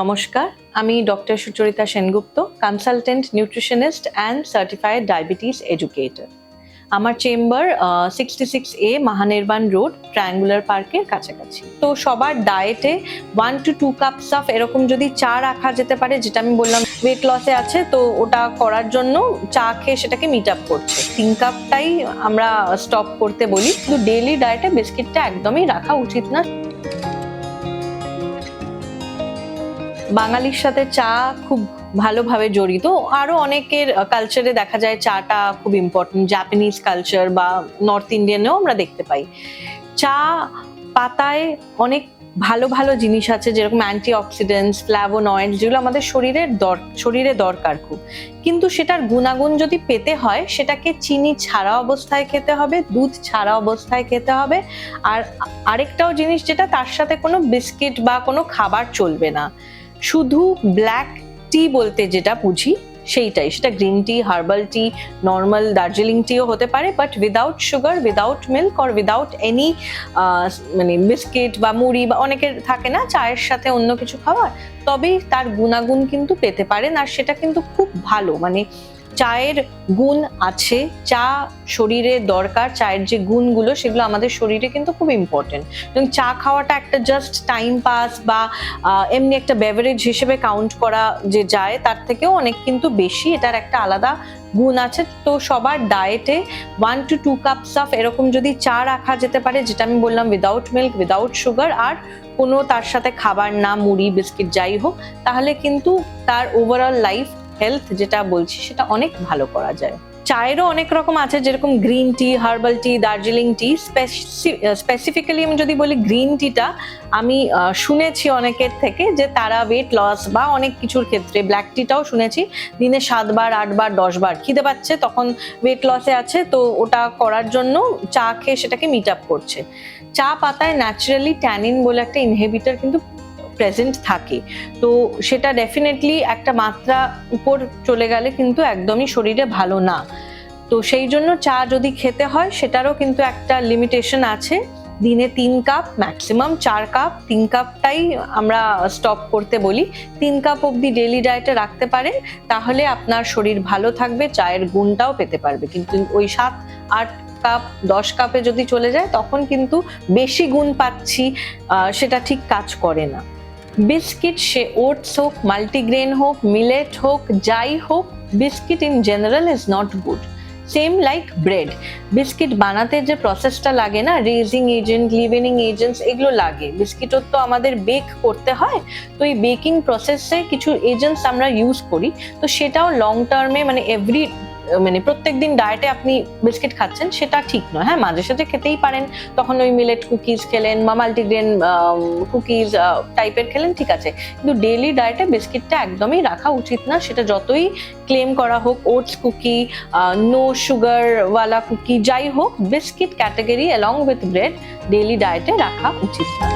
নমস্কার, আমি doctor Sucharita Sengupta consultant nutritionist and certified diabetes educator আমার chamber sixty six A Mahanirban road triangular পার্কের কাছাকাছি। তো সবার ডায়েটে one two two cups of এরকম যদি চা রাখা যেতে পারে, যেটা আমি বললাম ওয়েট লসে আছে, তো ওটা করার জন্য চা খেয়ে সেটাকে মিট আপ করছে। তিন কাপটাই আমরা স্টপ করতে বলি। কিন্তু ডেইলি ডায়েটে বিস্কিটটা একদমই রাখা উচিত না। বাঙালির সাথে চা খুব ভালোভাবে জড়িত। আরও অনেকের কালচারে দেখা যায় চাটা খুব ইম্পর্টেন্ট জাপানিজ কালচার বা নর্থ ইন্ডিয়ানেও আমরা দেখতে পাই। চা পাতায় অনেক ভালো ভালো জিনিস আছে, যেরকম অ্যান্টি অক্সিডেন্টস ফ্ল্যাভোনয়েডস যেগুলো আমাদের শরীরের দর, শরীরে দরকার খুব। কিন্তু সেটার গুণাগুণ যদি পেতে হয়, সেটাকে চিনি ছাড়া অবস্থায় খেতে হবে, দুধ ছাড়া অবস্থায় খেতে হবে। আর আরেকটাও জিনিস যেটা তার সাথে কোনো বিস্কিট বা কোনো খাবার চলবে না। শুধু ব্ল্যাক টি বলতে যেটা বুঝি, সেইটাই। সেটা green tea herbal tea normal Darjeeling টিও হতে পারে but without sugar without milk or without any মানে বিস্কিট বা মুড়ি বা অনেকের থাকে না চায়ের সাথে অন্য কিছু খাওয়ার, তবেই তার গুণাগুণ কিন্তু পেতে পারেন। আর সেটা কিন্তু খুব ভালো। মানে চায়ের গুণ আছে, চা শরীরে দরকার, চায়ের যে গুণগুলো সেগুলো আমাদের শরীরে কিন্তু খুব ইম্পর্টেন্ট এবং চা খাওয়াটা একটা জাস্ট টাইম পাস বা এমনি একটা বেভারেজ হিসেবে কাউন্ট করা যে যায়, তার থেকেও অনেক কিন্তু বেশি, এটার একটা আলাদা গুণ আছে। তো সবার ডায়েটে one two two cups of এরকম যদি চা রাখা যেতে পারে, যেটা আমি বললাম উইদাউট মিল্ক উইদাউট সুগার আর কোনো তার সাথে খাবার না, মুড়ি, বিস্কিট, যাই হোক, তাহলে কিন্তু তার ওভারঅল লাইফ হেলথ যেটা বলছি, সেটা অনেক ভালো করা যায়। চায়েরও অনেক রকম আছে, যেরকম green tea herbal tea Darjeeling tea specifically আমি যদি বলি গ্রিন টিটা আমি শুনেছি অনেকের থেকে যে তারা ওয়েট লস বা অনেক কিছুর ক্ষেত্রে ব্ল্যাক টিটাও শুনেছি, দিনে সাতবার, আটবার, দশবার, খিদে পাচ্ছে, তখন ওয়েট লসে আছে, তো ওটা করার জন্য চা খেয়ে সেটাকে মিট আপ করছে। চা পাতায় ন্যাচারালি ট্যানিন বলে একটা ইনহেবিটার কিন্তু প্রেজেন্ট থাকে। তো সেটা ডেফিনেটলি একটা মাত্রা উপর চলে গেলে কিন্তু একদমই শরীরে ভালো না। তো সেই জন্য চা যদি খেতে হয়, সেটারও কিন্তু একটা লিমিটেশন আছে। দিনে তিন কাপ ম্যাক্সিমাম চার কাপ তিন কাপটাই আমরা স্টপ করতে বলি। তিন কাপ অবধি ডেলি ডায়েটে রাখতে পারেন, তাহলে আপনার শরীর ভালো থাকবে, চায়ের গুণটাও পেতে পারবে। কিন্তু ওই সাত, আট কাপ দশ কাপে যদি চলে যায়, তখন কিন্তু বেশি গুণ পাচ্ছি সেটা ঠিক কাজ করে না। বিস্কিট সে ওটস হোক, মাল্টিগ্রেন হোক, মিলেট হোক, যাই হোক, biscuit in general is not good same like bread biscuit বানাতে যে প্রসেসটা লাগে না রেজিং এজেন্ট লিভেনিং এজেন্টস এগুলো লাগে। বিস্কিটও তো আমাদের বেক করতে হয়, তো এই বেকিং প্রসেসে কিছু এজেন্টস আমরা ইউজ করি, তো সেটাও লং টার্মে মানে এভরি মানে প্রত্যেক দিন ডায়েটে আপনি বিস্কিট খাচ্ছেন, সেটা ঠিক নয়। হ্যাঁ মাঝে সাঝে খেতেই পারেন। তখন ওই মিলেট কুকিজ খেলেন বা মাল্টিগ্রেন কুকিজ টাইপের খেলেন, ঠিক আছে। কিন্তু ডেলি ডায়েটে বিস্কিটটা একদমই রাখা উচিত না। সেটা যতই ক্লেম করা হোক ওটস কুকি নো সুগার ওয়ালা কুকি যাই হোক biscuit category along with bread daily ডায়েটে রাখা উচিত না।